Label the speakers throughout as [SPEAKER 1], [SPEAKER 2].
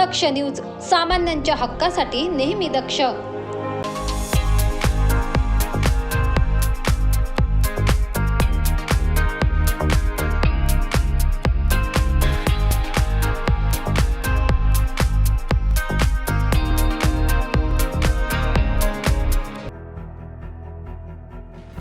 [SPEAKER 1] दक्ष news सामान्यांच्या हक्कासाठी नेहमी दक्ष.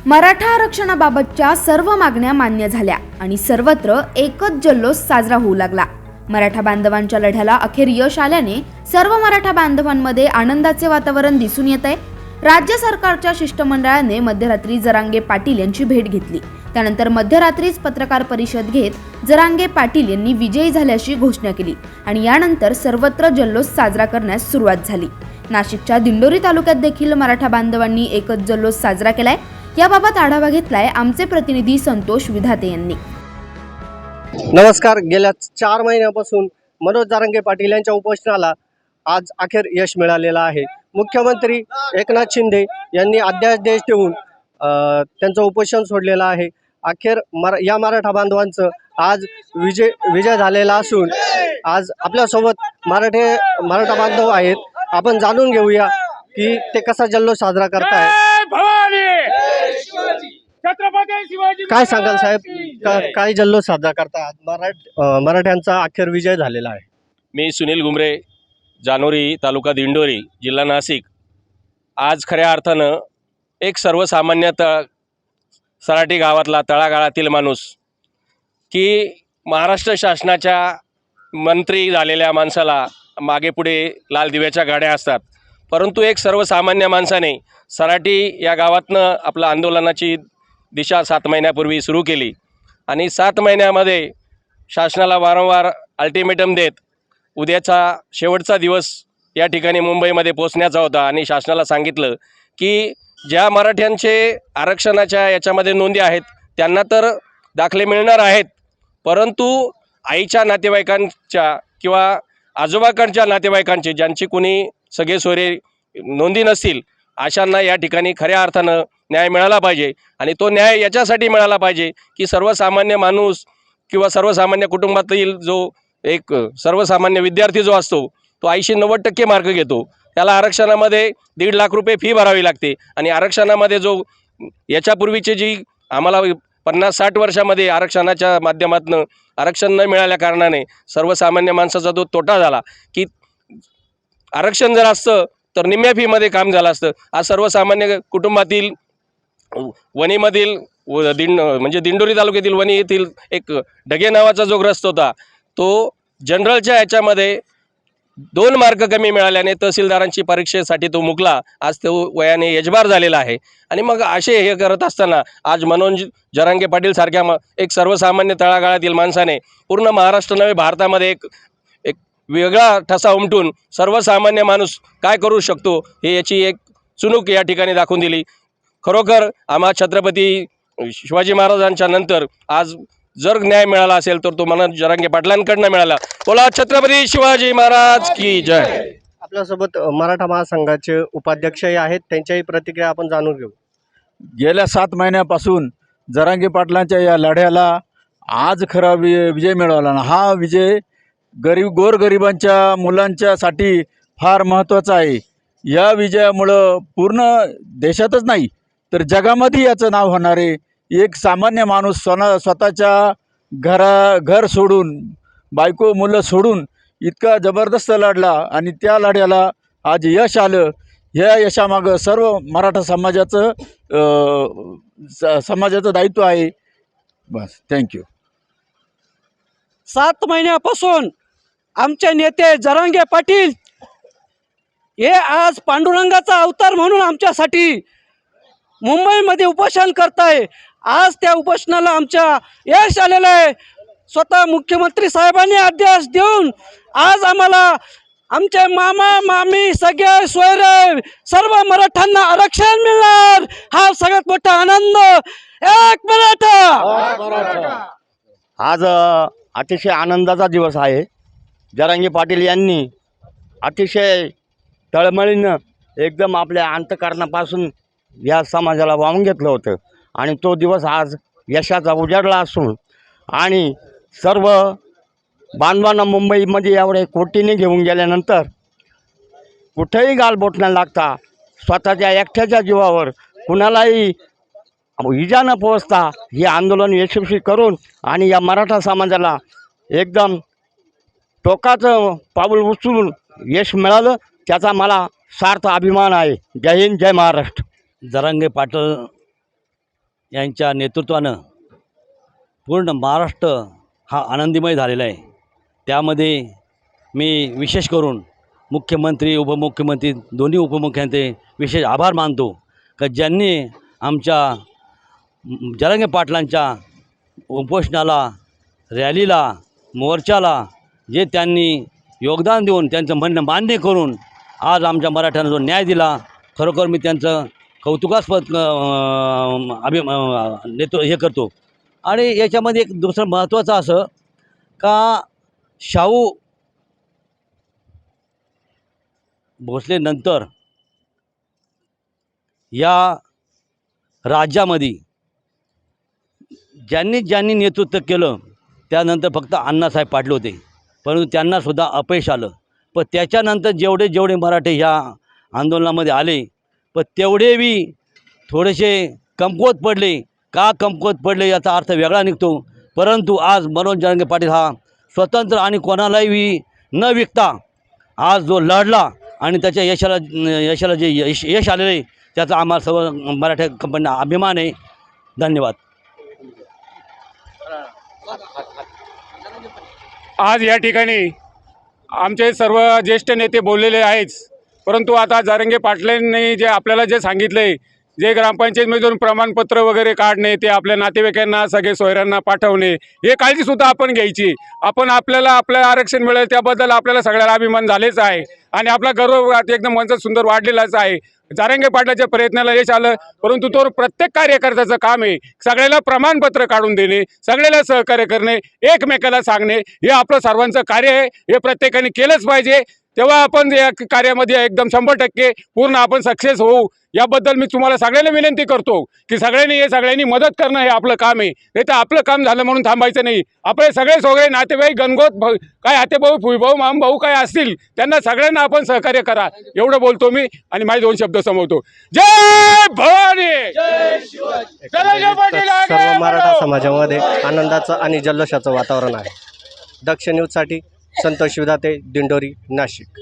[SPEAKER 2] मराठा आरक्षणाबाबतच्या सर्व मागण्या मान्य झाल्या आणि सर्वत्र एकच जल्लोष साजरा होऊ लागला. मराठा बांधवांच्या लढ्याला अखेर यश आल्याने सर्व मराठा बांधवांमध्ये आनंदाचे वातावरण दिसून येत आहे. राज्य सरकारच्या शिष्टमंडळाने मध्यरात्री जरांगे पाटील यांची भेट घेतली. त्यानंतर मध्यरात्रीच पत्रकार परिषद घेत जरांगे पाटील यांनी विजयी झाल्याची घोषणा केली आणि यानंतर सर्वत्र जल्लोष साजरा करण्यास सुरुवात झाली. नाशिकच्या दिंडोरी तालुक्यात देखील मराठा बांधवांनी एकच जल्लोष साजरा केलाय. याबाबत आढावा घेतलाय आमचे प्रतिनिधी संतोष विधाते यांनी.
[SPEAKER 3] नमस्कार गेल्या चार महिन्यापासून मनोज जारंगे पाटील यांच्या उपोषणाला आज अखेर यश मिळालेलं आहे. मुख्यमंत्री एकनाथ शिंदे यांनी अध्यादेश देऊन त्यांचं उपोषण सोडलेलं आहे. अखेर मरा या मराठा बांधवांचं आज विजय विजय झालेला असून आज आपल्यासोबत मराठे मराठा बांधव आहेत. आपण जाणून घेऊया की ते कसा जल्लोष साजरा करताय
[SPEAKER 4] जय भवानी छत्रपती शिवाजी
[SPEAKER 3] काय सांगाल साहेब? का- काय जल्लोष साजरा मराठ अ, मराठ्यांचा अखेर विजय झालेला आहे.
[SPEAKER 4] मी सुनील घुमरे जानोरी तालुका दिंडोरी जिल्हा नाशिक. आज खऱ्या अर्थानं एक सर्वसामान्य त सराटी गावातला तळागाळातील माणूस की महाराष्ट्र शासनाच्या मंत्री झालेल्या माणसाला मागे पुढे लाल दिव्याच्या गाड्या असतात. परंतु एक सर्वसामान्य माणसाने सराटी या गावातनं आपलं आंदोलनाची दिशा सात महिन्यापूर्वी सुरू केली. आणि सात महिन्यामध्ये शासनाला वारंवार अल्टिमेटम देत उद्याचा शेवटचा दिवस या ठिकाणी मुंबईमध्ये पोचण्याचा होता. आणि शासनाला सांगितलं की ज्या मराठ्यांचे आरक्षणाच्या याच्यामध्ये नोंदी आहेत त्यांना तर दाखले मिळणार आहेत. परंतु आईच्या नातेवाईकांच्या किंवा आजोबाकडच्या नातेवाईकांचे ज्यांची कोणी सगळे सोयरे नोंदी नसतील अशांना या ठिकाणी खऱ्या अर्थानं न्याय मिळाला पाहिजे. आणि तो न्याय याच्यासाठी मिळाला पाहिजे की सर्वसामान्य माणूस किंवा सर्वसामान्य कुटुंबातील जो एक सर्वसामान्य विद्यार्थी जो असतो तो ऐंशी नव्वद टक्के मार्क घेतो. त्याला आरक्षणामध्ये दीड लाख रुपये फी भरावी लागते. आणि आरक्षणामध्ये जो याच्यापूर्वीची जी आम्हाला पन्नास साठ वर्षामध्ये आरक्षणाच्या माध्यमातून आरक्षण न मिळाल्या कारणाने सर्वसामान्य माणसाचा जो तोटा झाला की आरक्षण जर असतं तर निम्म्या फीमध्ये काम झालं असतं. आज सर्वसामान्य कुटुंबातील वणीमधील व दिंड म्हणजे दिंडोरी तालुक्यातील वणी येथील एक ढगे नावाचा जो ग्रस्त होता तो जनरलच्या ह्याच्यामध्ये दोन मार्क कमी मिळाल्याने तहसीलदारांची परीक्षेसाठी तो मुकला. आज तो वयाने यजबार झालेला आहे. आणि मग असे हे करत असताना आज मनोज जरांगे पाटील सारख्या म एक सर्वसामान्य तळागाळातील माणसाने पूर्ण महाराष्ट्र नव्हे भारतामध्ये एक एक वेगळा ठसा उमटून सर्वसामान्य माणूस काय करू शकतो हे याची एक चुणूक या ठिकाणी दाखवून दिली. खरोखर आम्हा छत्रपती शिवाजी महाराजांच्या नंतर आज जर न्याय मिळाला असेल तर तो मनोज जरांगे पाटलांकडनं मिळाला. बोला छत्रपती शिवाजी महाराज की जय?
[SPEAKER 3] आपल्यासोबत मराठा महासंघाचे उपाध्यक्षही आहेत. त्यांच्याही प्रतिक्रिया आपण जाणून घेऊ.
[SPEAKER 5] गेल्या सात महिन्यापासून जरांगे पाटलांच्या या लढ्याला आज खरा वि विजय मिळवला ना. हा विजय गरीब गोरगरिबांच्या मुलांच्यासाठी फार महत्त्वाचा आहे. या विजयामुळं पूर्ण देशातच नाही तर जगामध्ये याचं नाव होणार आहे एक सामान्य माणूस स्वना स्वतःच्या घरा घर सोडून बायको मुलं सोडून इतका जबरदस्त लढला आणि त्या लढ्याला आज यश आलं. ह्या यशामागं सर्व मराठा समाजाचं स- समाजाचं दायित्व आहे. बस थँक्यू
[SPEAKER 6] सात महिन्यापासून आमचे नेते जरांगे पाटील हे आज पांडुरंगाचा अवतार म्हणून आमच्यासाठी मुंबईमध्ये उपोषण करताय. आज त्या उपोषणाला आमच्या यश आलेलं आहे. स्वतः मुख्यमंत्री साहेबांनी आदेश देऊन आज आम्हाला आमचे मामा मामी सगळे सोयरे सर्व मराठ्यांना आरक्षण मिळणार. हा सगळ्यात मोठा आनंद. एक मराठा.
[SPEAKER 7] आज अतिशय आनंदाचा दिवस आहे. जरांगी पाटील यांनी अतिशय तळमळीनं एकदम आपल्या अंतकरणापासून या समाजाला वाहून घेतलं होतं. आणि तो दिवस आज यशाचा उजाडला असून आणि सर्व बांधवांना मुंबईमध्ये एवढे कोटीने घेऊन गेल्यानंतर कुठेही गालबोट न लागता स्वतःच्या एकट्याच्या जीवावर कुणालाही इजा न पोहोचता हे आंदोलन यशस्वी करून आणि या मराठा समाजाला एकदम टोकाचं पाऊल उचलून यश मिळालं त्याचा मला सार्थ अभिमान आहे. जय हिंद जय महाराष्ट्र.
[SPEAKER 6] जरांगे पाटील यांच्या नेतृत्वानं पूर्ण महाराष्ट्र हा आनंदीमय झालेला आहे. त्यामध्ये मी विशेष करून मुख्यमंत्री उपमुख्यमंत्री दोन्ही उपमुख्यमंत्री विशेष आभार मानतो का ज्यांनी आमच्या जरांगे पाटलांच्या उपोषणाला रॅलीला मोर्चाला जे त्यांनी योगदान देऊन त्यांचं म्हणणं मान्य करून आज आमच्या मराठ्यांना जो न्याय दिला खरोखर मी त्यांचं कौतुकास्पद आम्ही अभि नेतो हे करतो. आणि याच्यामध्ये एक दुसरं महत्त्वाचं असं का शाहू भोसलेनंतर या राज्यामध्ये ज्यांनी ज्यांनी नेतृत्व केलं त्यानंतर फक्त अण्णासाहेब पाटले होते. परंतु त्यांनासुद्धा अपयश आलं. पण त्याच्यानंतर जेवढे जेवढे मराठे ह्या आंदोलनामध्ये आले पण तेवढे बी थोडेसे कमकुवत पडले. का कमकुवत पडले याचा अर्थ वेगळा निघतो. परंतु आज मनोज जरांगे पाटील हा स्वतंत्र आणि कोणालाही न विकता आज जो लढला आणि त्याच्या यशाला यशाला जे यश यश आलेलं आहे त्याचा आम्हाला सर्व मराठा कंपनीला अभिमान आहे. धन्यवाद.
[SPEAKER 8] आज या ठिकाणी आमचे सर्व ज्येष्ठ नेते बोललेले आहेच. परंतु आता जारंगे पाटलांनी जे आपल्याला जे सांगितलं आहे जे ग्रामपंचायतमधून प्रमाणपत्र वगैरे काढणे ते आपल्या नातेवाईकांना सगळे सोयऱ्यांना पाठवणे हे काळजीसुद्धा आपण घ्यायची. आपण आपल्याला आपलं आरक्षण मिळेल त्याबद्दल आपल्याला सगळ्याला अभिमान झालेच आहे. आणि आपला गर्व एकदम मंच सुंदर वाढलेलाच आहे. जारंगे पाटलाच्या प्रयत्नाला यश आलं परंतु तो प्रत्येक कार्यकर्त्याचं काम आहे सगळ्याला प्रमाणपत्र काढून देणे सगळ्याला सहकार्य करणे एकमेकाला सांगणे हे आपलं सर्वांचं कार्य आहे. हे प्रत्येकाने केलंच पाहिजे. तेव्हा आपण या कार्यामध्ये एकदम शंभर टक्के पूर्ण आपण सक्सेस होऊ. याबद्दल मी तुम्हाला सगळ्यांना विनंती करतो की सगळ्यांनी हे सगळ्यांनी मदत करणं हे आपलं काम आहे. नाही तर आपलं काम झालं म्हणून थांबायचं नाही. आपले सगळे सगळे नातेवाईक गणगोत भाऊ काय हातेभाऊ फुईभाऊ मामभाऊ काय असतील त्यांना सगळ्यांना आपण सहकार्य करा. एवढं बोलतो मी आणि माझे दोन शब्द समजतो जय भवानी!
[SPEAKER 3] सर्व मराठा! समाजामध्ये आनंदाचं आणि जल्लोषाचं वातावरण आहे. दक्ष न्यूजसाठी संतोष विधाते दिंडोरी नाशिक.